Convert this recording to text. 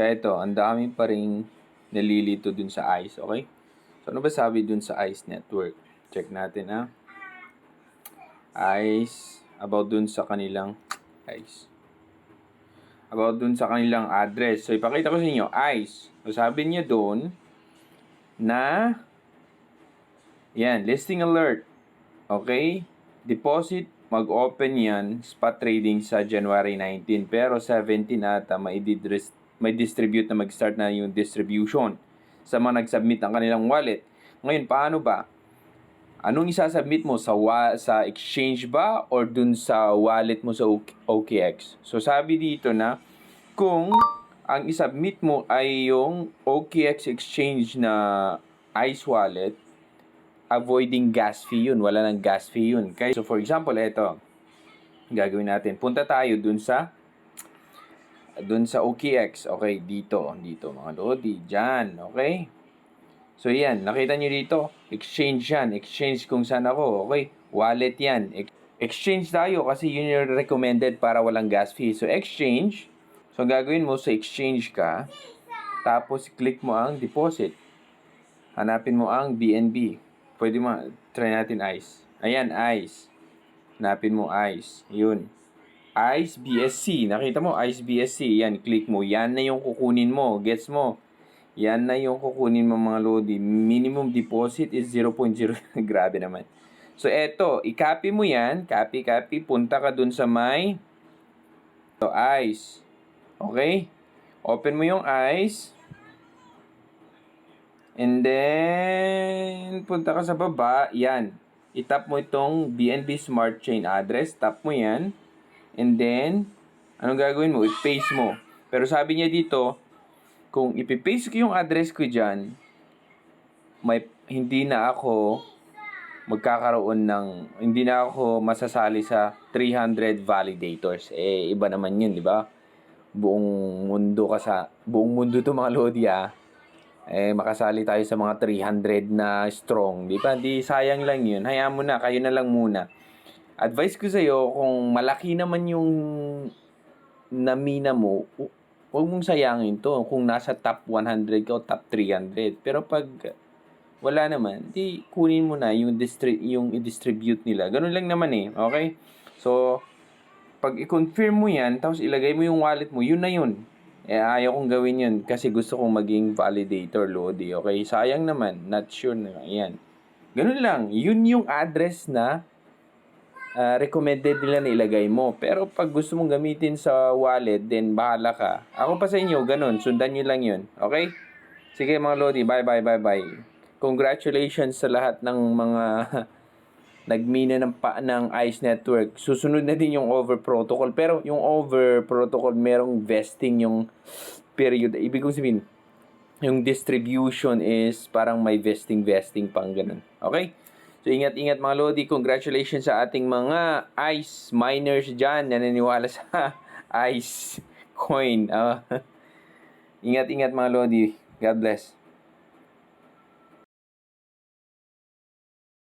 Kaya ito, ang dami pa rin nalilito dun sa ICE, okay? So, ano ba sabi dun sa ICE network? Check natin, ha? ICE, about dun sa kanilang ICE. About dun sa kanilang address. So, ipakita ko sa inyo, ICE. So, sabi niya dun na yan, listing alert. Okay? Deposit, mag-open yan, spot trading sa January 19. Pero 17 ata, may, didres, may distribute na mag-start na yung distribution sa mga nag-submit ng kanilang wallet. Ngayon, paano ba? Anong isasubmit mo sa wa- sa exchange ba or dun sa wallet mo sa OK- OKX? So sabi dito na kung ang isubmit mo ay yung OKX exchange na ICE wallet, avoiding gas fee yun. Wala nang gas fee yun. Okay? So, for example, ito. Gagawin natin. Punta tayo dun sa dun sa OKX. Okay, dito. Dito, mga lodi. Diyan. Okay? So, yan. Nakita nyo dito. Exchange yan. Exchange kung saan ako. Okay? Wallet yan. Ex- exchange tayo kasi yun yung recommended para walang gas fee. So, exchange. So, gagawin mo sa exchange ka. Tapos, click mo ang deposit. Hanapin mo ang BNB. Pwede mo, try natin ICE. Ayan, ICE. Hanapin mo ICE. Yun. ICE BSC. Nakita mo, ICE BSC. Yan, click mo. Yan na yung kukunin mo. Gets mo? Yan na yung kukunin mo mga lodi. Minimum deposit is 0.0. Grabe naman. So, eto. I-copy mo yan. Copy, copy. Punta ka dun sa may so, ICE. Okay? Open mo yung ICE. And then, punta ka sa baba, yan. I-tap mo itong BNB Smart Chain address. Tap mo yan. And then, anong gagawin mo? I-paste mo. Pero sabi niya dito, kung ipipaste ko yung address ko dyan, may, hindi na ako magkakaroon ng, hindi na ako masasali sa 300 validators. Eh, iba naman yun, di ba? Buong mundo ka sa, buong mundo to mga lodi ah eh makasali tayo sa mga 300 na strong, di ba? Di sayang lang 'yun. Hayaan mo na, kayo na lang muna. Advice ko sa iyo kung malaki naman yung namina mo, hu- huwag mong sayangin to kung nasa top 100 ka o top 300. Pero pag wala naman, di kunin mo na yung distri- yung i-distribute nila. Ganun lang naman eh, okay? So, pag i-confirm mo yan, tapos ilagay mo yung wallet mo, yun na yun. Eh, ayaw kong gawin yun kasi gusto kong maging validator, Lodi. Okay? Sayang naman. Not sure na. Yan. Ganun lang. Yun yung address na ah, recommended nila na ilagay mo. Pero pag gusto mong gamitin sa wallet, then bahala ka. Ako pa sa inyo, ganun. Sundan nyo lang yun. Okay? Sige mga Lodi. Bye, bye, bye, bye. Congratulations sa lahat ng mga nagmina ng pa ng ICE network. Susunod na din yung over protocol. Pero yung over protocol, merong vesting yung period. Ibig kong sabihin, yung distribution is parang may vesting vesting pang ganun. Okay? So ingat-ingat mga Lodi. Congratulations sa ating mga ICE miners dyan na naniniwala sa ICE coin. Ah, ingat-ingat mga Lodi. God bless.